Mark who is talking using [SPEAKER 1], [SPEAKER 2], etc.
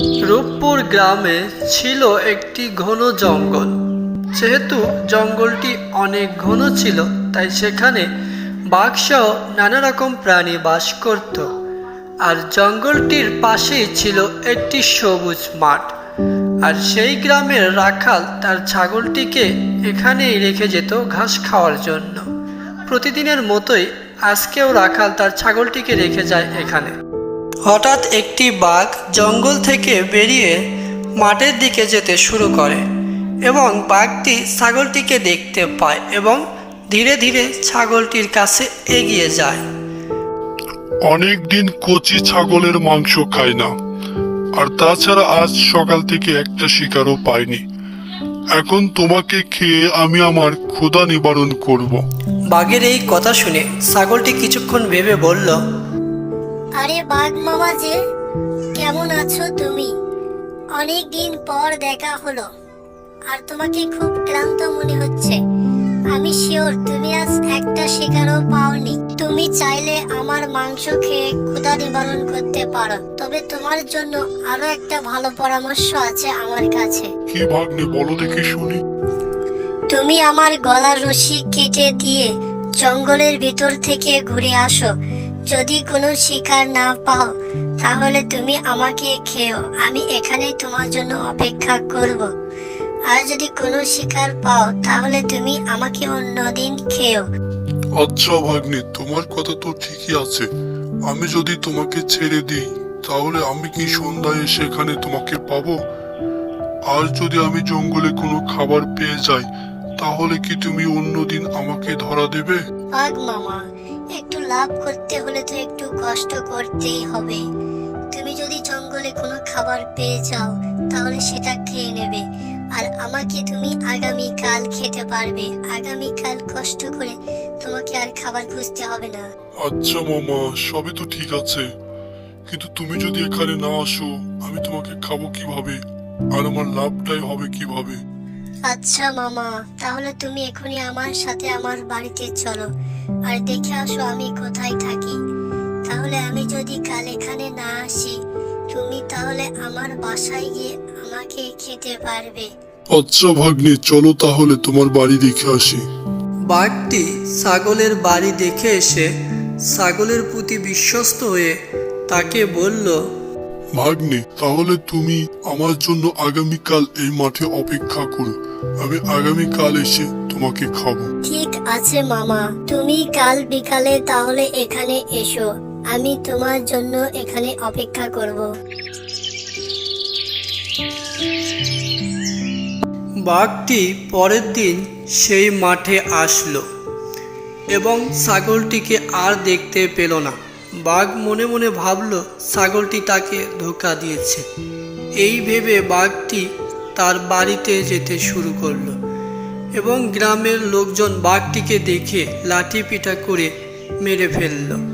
[SPEAKER 1] রূপপুর গ্রামে ছিল একটি ঘন জঙ্গল। যেহেতু জঙ্গলটি অনেক ঘন ছিল, তাই সেখানে বাঘসহ নানা রকম প্রাণী বাস করত। আর জঙ্গলটির পাশেই ছিল একটি সবুজ মাঠ। আর সেই গ্রামের রাখাল তার ছাগলটিকে এখানেই রেখে যেত ঘাস খাওয়ার জন্য। প্রতিদিনের মতোই আজকেও রাখাল তার ছাগলটিকে রেখে যায় এখানে। হঠাৎ একটি বাঘ জঙ্গল থেকে বেরিয়ে মাঠের দিকে যেতে শুরু করে এবং বাঘটি ছাগলটিকে দেখতে পায় এবং ধীরে ধীরে ছাগলটির কাছে এগিয়ে যায়
[SPEAKER 2] অনেক দিন কচি ছাগলের মাংস খাই না আর তাছাড়া আজ সকাল থেকে একটা শিকারও পাইনি এখন তোমাকে খেয়ে আমি আমার ক্ষুধা নিবারণ করব।
[SPEAKER 1] বাঘের এই কথা শুনে ছাগলটি কিছুক্ষণ ভেবে বলল
[SPEAKER 3] আরে বাঘ মামা যে কেমন আছো তুমি? অনেক দিন পর দেখা হলো আর তোমাকে খুব ক্লান্ত মনে হচ্ছে। আমি শিওর তুমি আজ একটা শিকারও পাওনি। তুমি চাইলে আমার মাংস খেয়ে ক্ষুধা নিবারণ করতে পারো তবে তোমার জন্য আরও একটা ভালো পরামর্শ আছে আমার কাছে।
[SPEAKER 2] কি ভাগ্নে বলো দেখে শুনি।
[SPEAKER 3] তুমি আমার গলার রশি কেটে দিয়ে জঙ্গলের ভিতর থেকে ঘুরে আসো। যদি কোনো শিকার না পাও তাহলে তুমি আমাকে খেও। আমি এখানে তোমার জন্য অপেক্ষা করব। আর যদি কোনো শিকার পাও তাহলে তুমি আমাকে অন্যদিন খেও।
[SPEAKER 2] আচ্ছা ভাগ্নে তোমার কথা তো ঠিকই আছে। আমি যদি তোমাকে ছেড়ে দিই তাহলে আমি কি সন্ধ্যায় সেখানে তোমাকে পাবো? আর যদি আমি জঙ্গলে কোনো খাবার পেয়ে যাই তাহলে কি তুমি অন্যদিন আমাকে ধরা দেবে?
[SPEAKER 3] মামা একটু লাভ করতে হলে তো একটু কষ্ট করতেই হবে। তুমি যদি জঙ্গলে কোনো খাবার পেয়ে যাও, তাহলে সেটা খেয়ে নেবে। আর আমাকে তুমি আগামী কাল খেতে পারবে। আগামী কাল কষ্ট করে তোমাকে আর খাবার খুঁজতে হবে না।
[SPEAKER 2] আচ্ছা মামা, সবই তো ঠিক আছে। কিন্তু তুমি যদি এখানে না আসো, আমি তোমাকে খাব কীভাবে? আর আমার লাভটাই হবে কীভাবে?
[SPEAKER 3] আচ্ছা মামা। তাহলে তুমি এখনই আমার সাথে আমার বাড়িতে চলো। আর দেখে আসো আমি কোথায় থাকি। তাহলে আমি যদি কাল এখানে না আসি তুমি তাহলে আমার বাসায় গিয়ে আমাকে খেতে পারবে।
[SPEAKER 2] আচ্ছা ভাগ্নে চলো তাহলে তোমার বাড়ি দেখে আসি।
[SPEAKER 1] বাঘটি ছাগলের বাড়ি দেখে এসে ছাগলের প্রতি বিশ্বস্ত হয়ে তাকে বলল
[SPEAKER 2] ভাগ্নে তাহলে তুমি আমার জন্য আগামীকাল এই মাঠে অপেক্ষা করো। আমি আগামীকাল এসে তোমাকে খাব।
[SPEAKER 3] ঠিক আছে মামা। তুমি কাল বিকালে তাহলে এখানে এসো। আমি তোমার জন্য এখানে অপেক্ষা করব।
[SPEAKER 1] বাঘটি পরের দিন সেই মাঠে আসলো এবং ছাগলটিকে আর দেখতে পেল না। বাঘ মনে মনে ভাবল, ছাগলটি তাকে ধোকা দিয়েছে। এই ভেবে বাঘটি তার বাড়িতে যেতে শুরু করল এবং গ্রামের লোকজন বাঘটিকে দেখে লাঠি পিটা করে মেরে ফেলল।